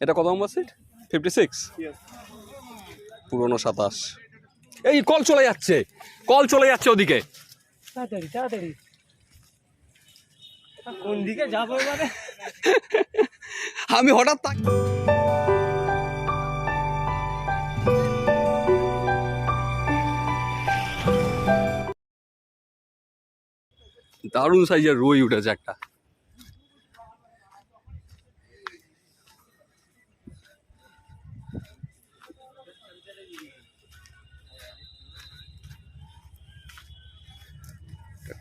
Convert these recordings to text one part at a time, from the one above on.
এটা কত নম্বর seat fifty six পুরনো সাতাশ। এই কল চলে যাচ্ছে। কল চলে যাচ্ছে ওদিকে। তাড়াতাড়ি তাড়াতাড়ি। কোন দিকে যাব এবারে? আমি হঠাৎ তাক দারুণ সাইজের রুই উঠেছে একটা।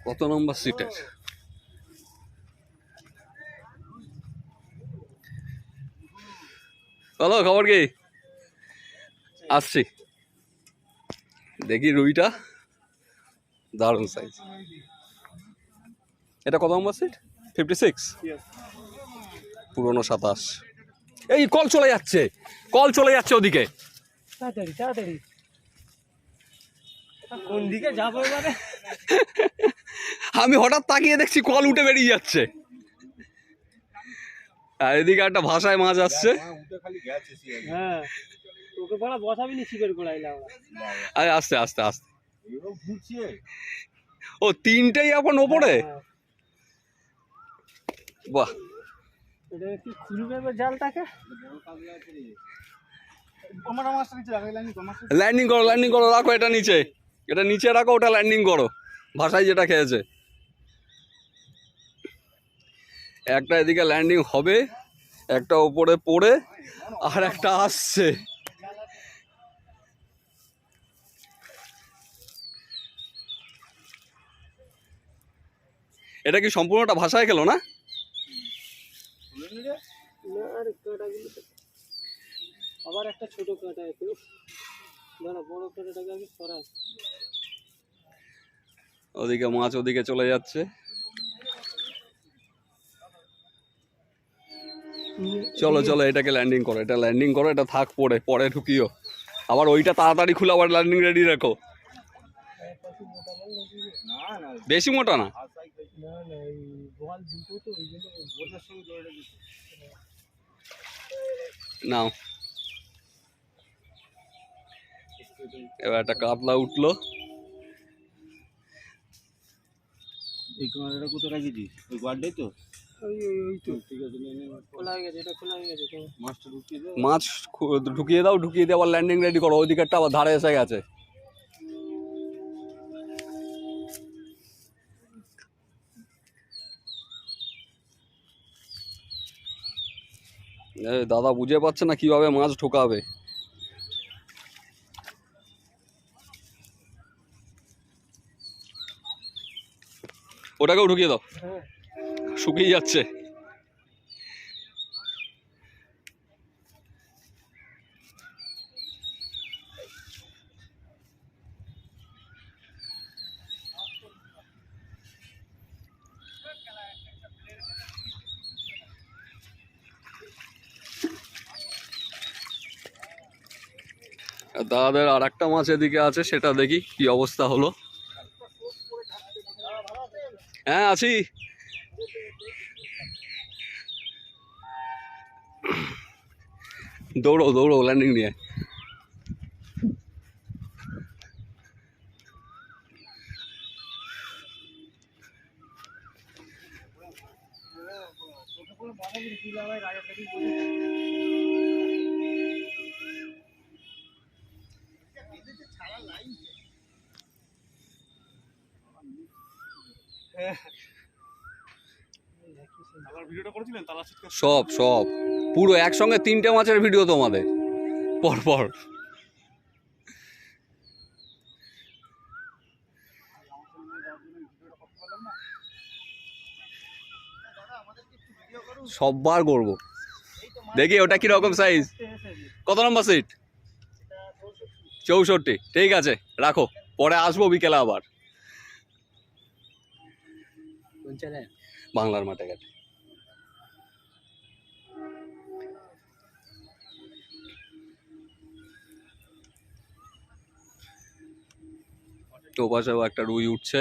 কত নম্বর সিটের হ্যালো খবর কি? আসছি। দেখি রুইটা। দারুণ সাইজ এটা কত নম্বর সিট ফিফটি সিক্স পুরনো সাতাশ। এই কল চলে যাচ্ছে। কল চলে যাচ্ছে ওদিকে। তাড়াতাড়ি তাড়াতাড়ি। কোন দিকে যাব এবারে? আমি হঠাৎ তাকিয়ে দেখছি কল উঠে বেরিয়ে যাচ্ছে। আর এদিকে একটা ভাষায় মাছ আসছে। হ্যাঁ তোকে পড়া বসাবি নি শিবের গোড়াইলে আরে আস্তে আস্তে আস্তে। ও তিনটেই এখন ওপরে? হ্যাঁ। বাহ। এটা কি খুলবে জালটাকে? ল্যান্ডিং করো ল্যান্ডিং করো রাখো এটা নিচে। এটা নিচে রাখো, ওটা ল্যান্ডিং করো। ভাষায় যেটা খেয়েছে। একটা এদিকে ল্যান্ডিং হবে, একটা ওপরে পড়ে, আর একটা আসছে। এটা কি সম্পূর্ণটা ভাষায় খেলো না? আবার একটা ছোট কাঁটা আছে বড় কাঁটাটাকে আমি সরাই। ওদিকে মাছ ওদিকে চলে যাচ্ছে। চলো চলো, এটাকে ল্যান্ডিং করো, এটা ল্যান্ডিং করো, এটা থাক পরে পরে ঢুকিও। আবার ওইটা তাড়াতাড়ি খুলে আবার ল্যান্ডিং রেডি রাখো। বেশি মোটা না? নাও। এবার একটা কাতলা উঠল। এটা খোলা হয়ে গেছে তো মাছটা ঢুকিয়ে দে মাছ ঢুকিয়ে দাও ঢুকিয়ে দিয়ে আবার ল্যান্ডিং রেডি করো। ওই দিকেরটা আবার ধারে এসে গেছে। দাদা বুঝে পাচ্ছে না কীভাবে মাছ ঢোকাবে। ওটাকেও ঢুকিয়ে দাও। শুকিয়ে যাচ্ছে। দাদাদের আর একটা মাছ এদিকে আছে, সেটা দেখি কি অবস্থা হলো। হ্যাঁ আছি। দৌড়ো দৌড়ো ল্যান্ডিং নিয়ে। সব সব। পুরো একসঙ্গে তিনটে মাছের ভিডিও তোমাদের। পরপর। পর সববার করব। দেখি ওটা কি রকম সাইজ কত নম্বর সিট চৌষট্টি। ঠিক আছে, রাখো। পরে আসব বিকেলে আবার। কোন চ্যানেল বাংলার মাঠে ঘাটে। তো পাশেও একটা রুই উঠছে।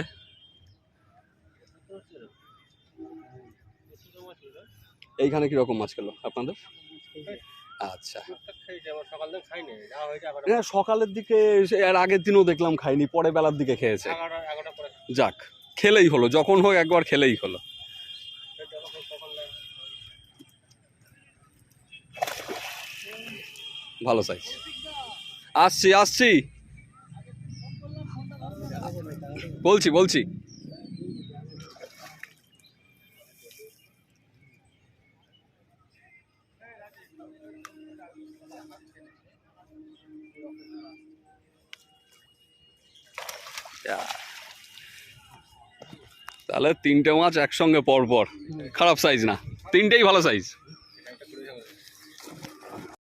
এইখানে কীরকম মাছ খেলো আপনাদের? আচ্ছা। সকালের দিকে এর আগের দিনও দেখলাম খাইনি পরে বেলার দিকে খেয়েছে। যাক। খেলেই হলো যখন হোক একবার খেলেই হলো। ভালো সাইজ আসছি আসছি বলছি বলছি যা। তাহলে তিনটে মাছ একসঙ্গে পর পর খারাপ সাইজ না। তিনটেই ভালো সাইজ